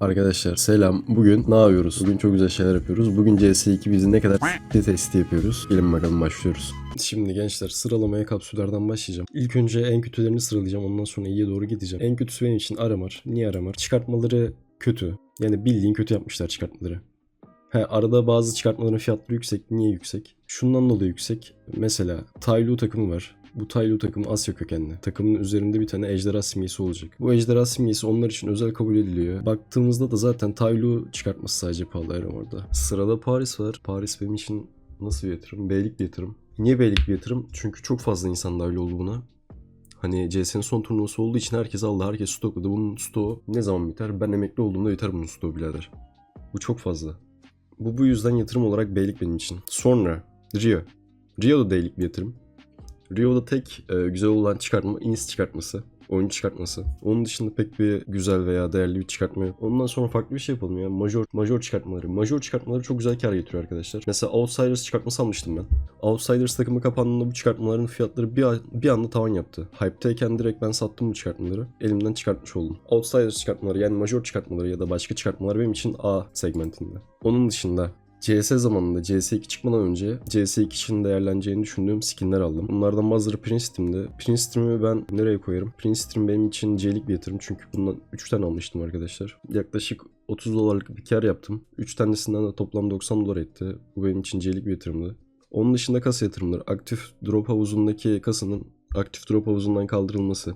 Arkadaşlar selam. Bugün ne yapıyoruz? Bugün çok güzel şeyler yapıyoruz. Bugün CS2 bizi ne kadar s**ti testi yapıyoruz. Gelin bakalım başlıyoruz. Şimdi gençler sıralamaya kapsüllerden başlayacağım. İlk önce en kötülerini sıralayacağım. Ondan sonra iyiye doğru gideceğim. En kötüsü benim için Aramar. Niye Aramar? Çıkartmaları kötü. Yani bildiğin kötü yapmışlar çıkartmaları. He, arada bazı çıkartmaların fiyatları yüksek. Niye yüksek? Şundan dolayı yüksek. Mesela Taylu takımı var. Bu Taylu takımı Asya kökenli. Takımın üzerinde bir tane ejderha simgesi olacak. Bu ejderha simgesi onlar için özel kabul ediliyor. Baktığımızda da zaten Taylu çıkartması sadece pahalı Aram orada. Sırada Paris var. Paris benim için nasıl bir yatırım? Beylik bir yatırım. Niye beylik bir yatırım? Çünkü çok fazla insan dahil oldu buna. Hani CS'nin son turnuvası olduğu için herkes aldı, herkes stokladı. Bunun stoğu ne zaman biter? Ben emekli olduğumda biter bunun stoğu birader. Bu çok fazla. Bu bu yüzden yatırım olarak beylik benim için. Sonra Rio. Rio da beylik bir yatırım. Rio'da tek e, güzel olan çıkartma ins çıkartması. Oyuncu çıkartması. Onun dışında pek bir güzel veya değerli bir çıkartma yok. Ondan sonra farklı bir şey yapalım ya. Major, major çıkartmaları. Major çıkartmaları çok güzel kar getiriyor arkadaşlar. Mesela Outsiders çıkartması almıştım ben. Outsiders takımı kapandığında bu çıkartmaların fiyatları bir, bir anda tavan yaptı. Hype'teyken direkt ben sattım bu çıkartmaları. Elimden çıkartmış oldum. Outsiders çıkartmaları yani major çıkartmaları ya da başka çıkartmalar benim için A segmentinde. Onun dışında CS zamanında CS2 çıkmadan önce CS2 için değerleneceğini düşündüğüm skinler aldım. Bunlardan bazıları Prince Stream'de. Prince Stream'i ben nereye koyarım? Prince Stream benim için C'lik bir yatırım çünkü bundan 3 tane almıştım arkadaşlar. Yaklaşık 30 dolarlık bir kar yaptım. 3 tanesinden de toplam 90 dolar etti. Bu benim için C'lik bir yatırımdı. Onun dışında kasa yatırımları. Aktif drop havuzundaki kasanın aktif drop havuzundan kaldırılması.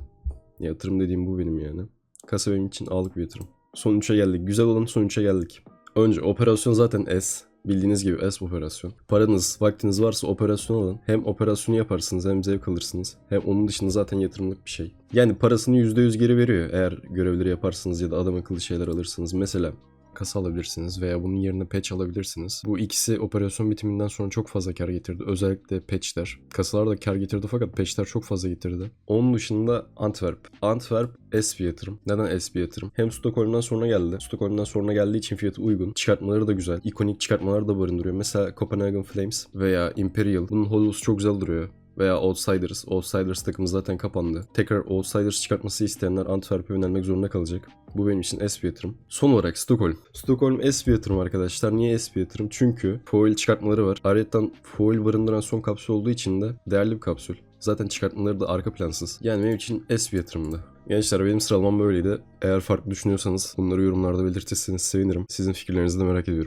Yatırım dediğim bu benim yani. Kasa benim için ağlık bir yatırım. Son 3'e geldik. Güzel olan son 3'e geldik. Önce operasyon zaten S. Bildiğiniz gibi S operasyon. Paranız, vaktiniz varsa operasyon alın. Hem operasyonu yaparsınız hem zevk alırsınız. Hem onun dışında zaten yatırımlık bir şey. Yani parasını %100 geri veriyor eğer görevleri yaparsınız ya da adam akıllı şeyler alırsınız. Mesela kasa alabilirsiniz veya bunun yerine patch alabilirsiniz. Bu ikisi operasyon bitiminden sonra çok fazla kar getirdi. Özellikle patchler. Kasalar da kar getirdi fakat patchler çok fazla getirdi. Onun dışında Antwerp. Antwerp S bir yatırım. Neden S bir yatırım? Hem Stockholm'dan sonra geldi. Stockholm'dan sonra geldiği için fiyatı uygun. Çıkartmaları da güzel. İkonik çıkartmalar da barındırıyor. Mesela Copenhagen Flames veya Imperial. Bunun holosu çok güzel duruyor veya Outsiders. Outsiders takımı zaten kapandı. Tekrar Outsiders çıkartması isteyenler Antwerp'e yönelmek zorunda kalacak. Bu benim için S bir yatırım. Son olarak Stockholm. Stockholm S bir yatırım arkadaşlar. Niye S bir yatırım? Çünkü foil çıkartmaları var. Ayrıca foil barındıran son kapsül olduğu için de değerli bir kapsül. Zaten çıkartmaları da arka plansız. Yani benim için S bir yatırımdı. Gençler benim sıralamam böyleydi. Eğer farklı düşünüyorsanız bunları yorumlarda belirtirseniz sevinirim. Sizin fikirlerinizi de merak ediyorum.